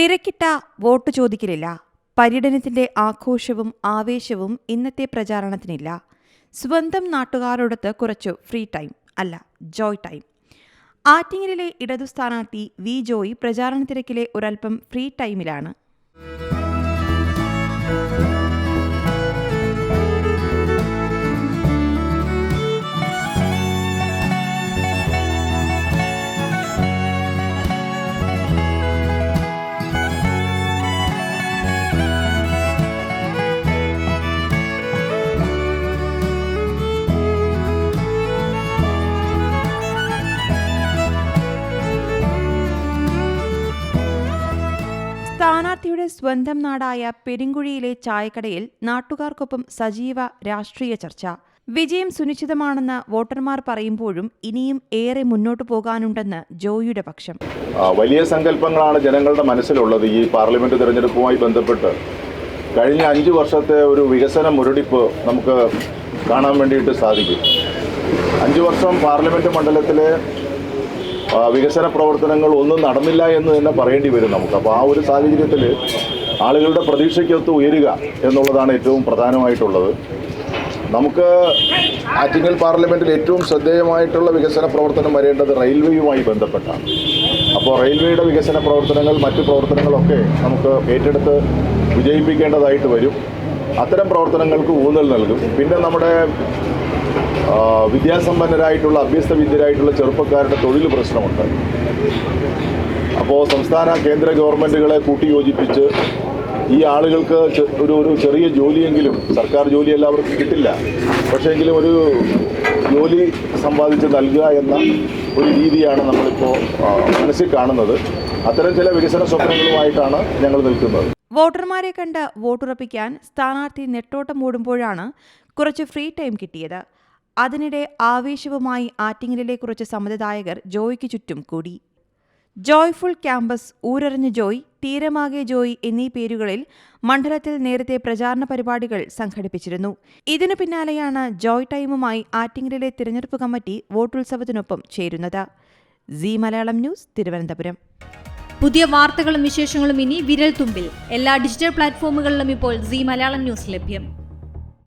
തിരക്കിട്ട വോട്ട് ചോദിക്കലില്ല. പര്യടനത്തിന്റെ ആഘോഷവും ആവേശവും ഇന്നത്തെ പ്രചാരണത്തിനില്ല. സ്വന്തം നാട്ടുകാരോടൊത്ത് കുറച്ചു ഫ്രീ ടൈം അല്ല ജോയ് ടൈം. ആറ്റിങ്ങലിലെ ഇടതു സ്ഥാനാർത്ഥി വി ജോയ് പ്രചാരണ തിരക്കിലെ ഒരൽപ്പം ഫ്രീ ടൈമിലാണ്. സ്ഥാനാർത്ഥിയുടെ സ്വന്തം നാടായ പെരിങ്കുഴിയിലെ ചായക്കടയിൽ നാട്ടുകാർക്കൊപ്പം സജീവ രാഷ്ട്രീയ ചർച്ച. വിജയം സുനിശ്ചിതമാണെന്ന് വോട്ടർമാർ പറയുമ്പോഴും ഇനിയും ഏറെ മുന്നോട്ട് പോകാനുണ്ടെന്ന് ജോയിയുടെ പക്ഷം. വലിയ സങ്കല്പങ്ങളാണ് ജനങ്ങളുടെ മനസ്സിലുള്ളത് ഈ പാർലമെന്റ് തിരഞ്ഞെടുപ്പുമായി ബന്ധപ്പെട്ട്. കഴിഞ്ഞ അഞ്ച് വർഷത്തെ ഒരു വികസന മുരടിപ്പ് നമുക്ക് കാണാൻ വേണ്ടിയിട്ട് സാധിക്കും. അഞ്ച് വർഷം പാർലമെന്റ് മണ്ഡലത്തിലെ വികസന പ്രവർത്തനങ്ങൾ ഒന്നും നടന്നില്ല എന്ന് തന്നെ പറയേണ്ടി വരും നമുക്ക്. അപ്പോൾ ആ ഒരു സാഹചര്യത്തിൽ ആളുകളുടെ പ്രതീക്ഷയ്ക്കൊത്ത് ഉയരുക എന്നുള്ളതാണ് ഏറ്റവും പ്രധാനമായിട്ടുള്ളത്. നമുക്ക് ആറ്റിങ്ങൽ പാർലമെന്റിൽ ഏറ്റവും ശ്രദ്ധേയമായിട്ടുള്ള വികസന പ്രവർത്തനം വരേണ്ടത് റെയിൽവേയുമായി ബന്ധപ്പെട്ടാണ്. അപ്പോൾ റെയിൽവേയുടെ വികസന പ്രവർത്തനങ്ങൾ മറ്റു പ്രവർത്തനങ്ങളൊക്കെ നമുക്ക് ഏറ്റെടുത്ത് വിജയിപ്പിക്കേണ്ടതായിട്ട് വരും. അത്തരം പ്രവർത്തനങ്ങൾക്ക് ഊന്നൽ നൽകും. പിന്നെ നമ്മുടെ വിദ്യാസമ്പന്നരായിട്ടുള്ള അഭ്യസ്ത വിദ്യരായിട്ടുള്ള ചെറുപ്പക്കാരുടെ തൊഴിൽ പ്രശ്നമുണ്ട്. അപ്പോൾ സംസ്ഥാന കേന്ദ്ര ഗവൺമെന്റുകളെ കൂട്ടിയോജിപ്പിച്ച് ഈ ആളുകൾക്ക് ഒരു ഒരു ചെറിയ ജോലിയെങ്കിലും സർക്കാർ ജോലി എല്ലാവർക്കും കിട്ടില്ല. പക്ഷേങ്കിലും ഒരു ജോലി സമ്പാദിച്ച് നൽകുക എന്ന ഒരു രീതിയാണ് നമ്മളിപ്പോൾ മനസ്സിൽ കാണുന്നത്. അത്തരം ചില വികസന സ്വപ്നങ്ങളുമായിട്ടാണ് ഞങ്ങൾ നിൽക്കുന്നത്. വോട്ടർമാരെ കണ്ട് വോട്ടുറപ്പിക്കാൻ സ്ഥാനാർത്ഥി നെട്ടോട്ടം ഓടുമ്പോഴാണ് കുറച്ച് ഫ്രീ ടൈം കിട്ടിയത്. അതിനിടെ ആവേശവുമായി ആറ്റിങ്ങലിലെ കുറച്ച് സമ്മതിദായകർ ജോയ്ക്ക് ചുറ്റും കൂടി. ജോയ്ഫുൾ ക്യാമ്പസ് ഊരറിഞ്ഞ ജോയ് തീരമാകെ ജോയ് എന്നീ പേരുകളിൽ മണ്ഡലത്തിൽ നേരത്തെ പ്രചാരണ പരിപാടികൾ സംഘടിപ്പിച്ചിരുന്നു. ഇതിനു പിന്നാലെയാണ് ജോയ് ടൈമുമായി ആറ്റിങ്ങലിലെ തിരഞ്ഞെടുപ്പ് കമ്മിറ്റി വോട്ടുത്സവത്തിനൊപ്പം ചേരുന്നത്. C Malayalam news Thiruvananthapuram. പുതിയ വാർത്തകളും വിശേഷങ്ങളും ഇനി വിരൽ തുമ്പിൽ എല്ലാ ഡിജിറ്റൽ പ്ലാറ്റ്ഫോമുകളിലും ഇപ്പോൾ സി മലയാളം ന്യൂസ് ലഭ്യം.